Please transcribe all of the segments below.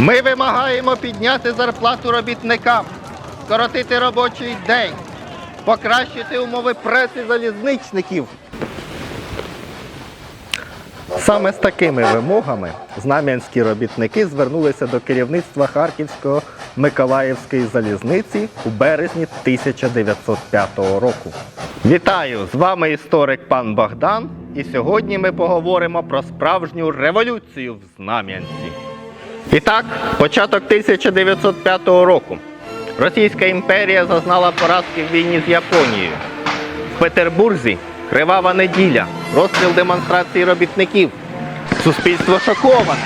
Ми вимагаємо підняти зарплату робітникам, скоротити робочий день, покращити умови праці залізничників. Саме з такими вимогами знам'янські робітники звернулися до керівництва Харківського Миколаївської залізниці у березні 1905 року. Вітаю! З вами історик пан Богдан, і сьогодні ми поговоримо про справжню революцію в Знам'янці. І так, початок 1905 року. Російська імперія зазнала поразки в війні з Японією. В Петербурзі кривава неділя, розстріл демонстрації робітників. Суспільство шоковане.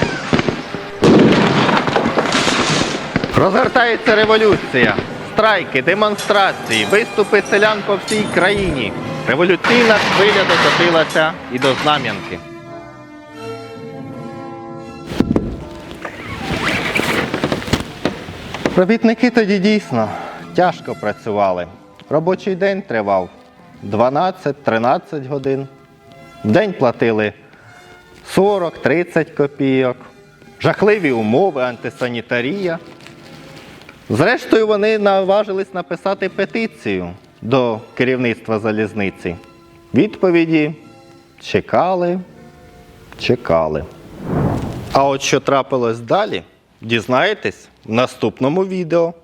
Розгортається революція, страйки, демонстрації, виступи селян по всій країні. Революційна хвиля докотилася і до Знам'янки. Робітники тоді дійсно тяжко працювали. Робочий день тривав 12-13 годин. В день платили 40-30 копійок. Жахливі умови, антисанітарія. Зрештою, вони наважились написати петицію до керівництва залізниці. Відповіді чекали, чекали. А от що трапилось далі, дізнаєтесь в наступному відео.